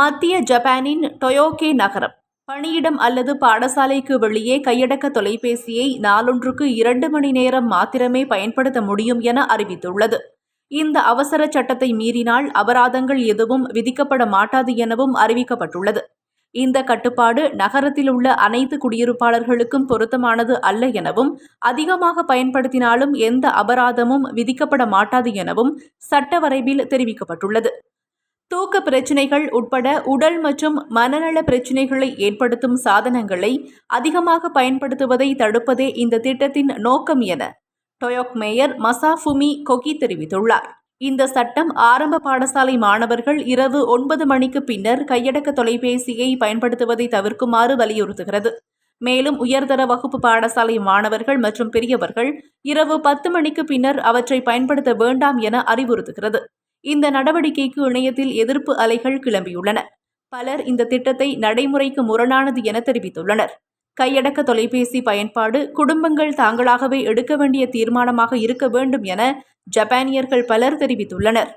மத்திய ஜப்பானின் டொயோகே நகரம். பணியிடம் அல்லது பாடசாலைக்கு வெளியே கையடக்க தொலைபேசியை நாளொன்றுக்கு இரண்டு மணி நேரம் மாத்திரமே பயன்படுத்த முடியும் என அறிவித்துள்ளது. இந்த அவசர சட்டத்தை மீறினால் அபராதங்கள் எதுவும் விதிக்கப்பட மாட்டாது எனவும் அறிவிக்கப்பட்டுள்ளது. இந்த கட்டுப்பாடு நகரத்தில் உள்ள அனைத்து குடியிருப்பாளர்களுக்கும் பொருத்தமானது அல்ல எனவும் அதிகமாக பயன்படுத்தினாலும் எந்த அபராதமும் விதிக்கப்பட மாட்டாது எனவும் சட்ட வரைவில் தெரிவிக்கப்பட்டுள்ளது. தூக்க பிரச்சினைகள் உட்பட உடல் மற்றும் மனநல பிரச்சினைகளை ஏற்படுத்தும் சாதனங்களை அதிகமாக பயன்படுத்துவதை தடுப்பதே இந்த திட்டத்தின் நோக்கம் என டொயோக் மேயர் மசாஃபுமி கொகி தெரிவித்துள்ளார். இந்த சட்டம் ஆரம்ப பாடசாலை மாணவர்கள் இரவு ஒன்பது மணிக்கு பின்னர் கையடக்க தொலைபேசியை பயன்படுத்துவதை தவிர்க்குமாறு வலியுறுத்துகிறது. மேலும் உயர்தர வகுப்பு பாடசாலை மாணவர்கள் மற்றும் பெரியவர்கள் இரவு பத்து மணிக்கு பின்னர் அவற்றை பயன்படுத்த வேண்டாம் என அறிவுறுத்துகிறது. இந்த நடவடிக்கைக்கு இணையத்தில் எதிர்ப்பு அலைகள் கிளம்பியுள்ளன. பலர் இந்த திட்டத்தை நடைமுறைக்கு முரணானது என தெரிவித்துள்ளனர். கையடக்க தொலைபேசி பயன்பாடு குடும்பங்கள் தாங்களாகவே எடுக்க வேண்டிய தீர்மானமாக இருக்க வேண்டும் என ஜப்பானியர்கள் பலர் தெரிவித்துள்ளனர்.